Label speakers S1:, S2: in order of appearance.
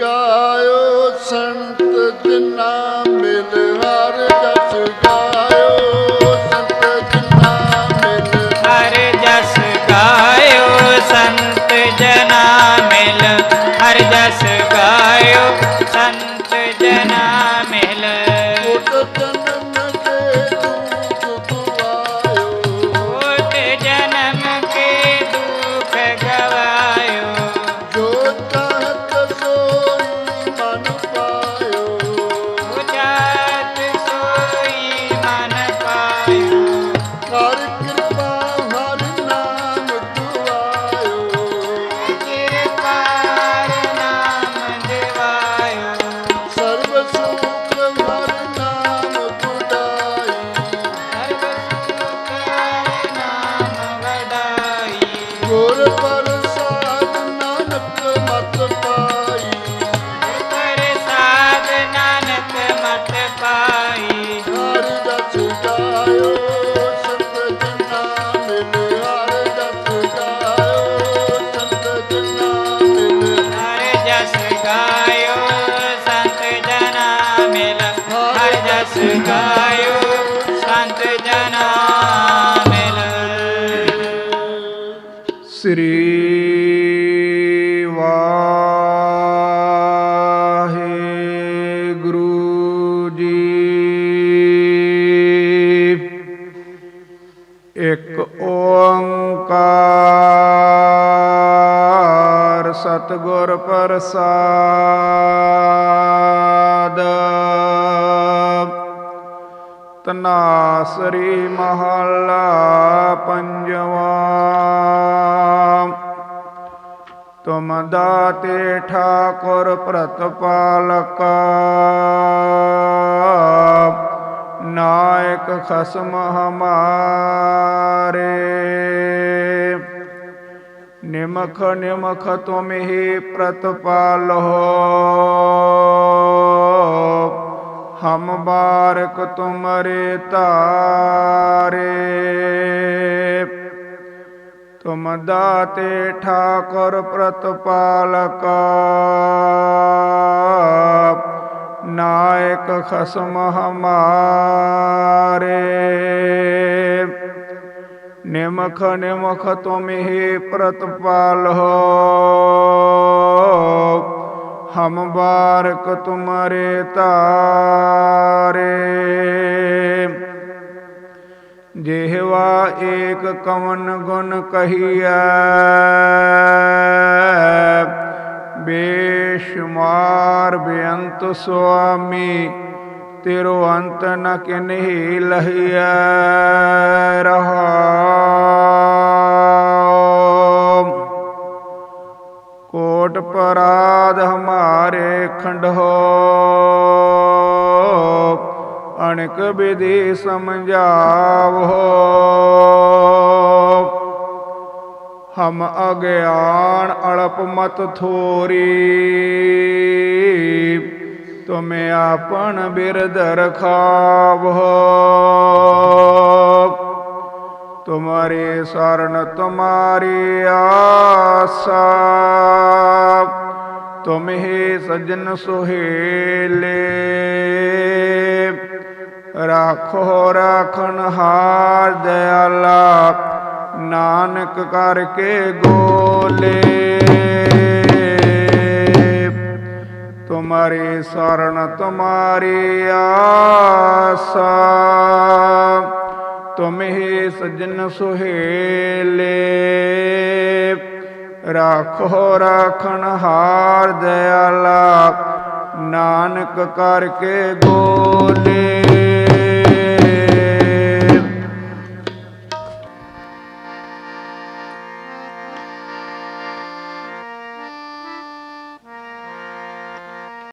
S1: ਗਾਇਓ ਸੰਤ ਜਿਨਾ ਮਿਲ ਹਰ ਜਸ ਗਾਇਓ ਸੰਤ ਜਿਨਾ ਮਿਲ
S2: ਹਰ ਜਸ ਗਾਇਓ ਸੰਤ ਜਨਾ ਮਿਲ ਹਰ ਜਸ ਗਾਇਓ ਸੰਤ ਜਨਾ ਮਿਲ।
S1: ਕੋਟ ਹਰ ਜਸ ਗਾਇਓ ਸੰਤ ਜਨਾ ਮਿਲ।
S3: ਸ੍ਰੀ ਵਾਹਿਗੁਰੂ ਜੀ। ਇੱਕ ਓੰਕਾਰ ਸਤਿਗੁਰ ਪ੍ਰਸਾਦ। ਤਨਾਸਰੀ ਮਹੱਲਾ ਪੰਜਵਾਂ ਤੁਮ ਦਾਤੇ ਠਾਕੁਰ ਪ੍ਰਤਪਾਲਕ ਨਾਇਕ ਖਸਮ ਹਮਾਰੇ ਨਿਮਖ ਨਿਮਖ ਤੁਮ ਹੀ ਪ੍ਰਤਪਾਲੋ ਹਮ ਬਾਰਕ ਤੁਮਰੇ ਤਾਰੇ। ਤੁਮ ਦਾਤੇ ਠਾਕੁਰ ਪ੍ਰਤਪਾਲਕ। ਨਾਇਕ ਖਸਮ ਹਮਾਰੇ। ਨਿਮਖ ਨਿਮਖ ਤੁਮ ਹੀ ਪ੍ਰਤਪਾਲ ਹੋ। ਹਮ ਬਾਰਕ ਤੁਮਰੇ ਤਾਰੇ। ਜਿਹਵਾ ਏਕ ਕਵਨ ਗੁਣ ਕਹੀਐ ਬੇਸ਼ੁਮਾਰ ਬੇਅੰਤ ਸੁਆਮੀ, ਤੇਰੋ ਅੰਤ ਨ ਕਿਨਹੀ ਲਹੀਐ। ਹਮਾਰੇ ਖੰਡੋ ਅਣਕ ਵਿਧੀ ਸਮਝਾਵੋ। ਹਮ ਅਗਿਆਨ ਅਲਪ ਮਤ ਥੋਰੀ। ਤੁਮੇ ਆਪਣ ਬਿਰਦ ਰਖਾਵੋ। ਤੁਮਾਰੇ ਸਰਣ ਤੁਮਾਰੀ ਆਸਾ। ਤੁਮ ਹੀ ਸਜਨ ਸੁਹੇਲੇ। ਰਾਖੋ, ਰਾਖਣ ਹਾਰ ਦਇਆਲਾ, ਨਾਨਕ ਕਰਕੇ ਗੋਲੇ। ਤੁਮਾਰੀ ਸਰਣ ਤੁਮਾਰੀ ਆਸਾ, ਤੁਮ ਹੀ ਸਜਨ ਸੁਹੇਲੇ। ਰਾਖੋ ਰਾਖਣ ਹਾਰ ਦਇਆਲਾ। ਨਾਨਕ ਕਰਕੇ ਗੋਲੇ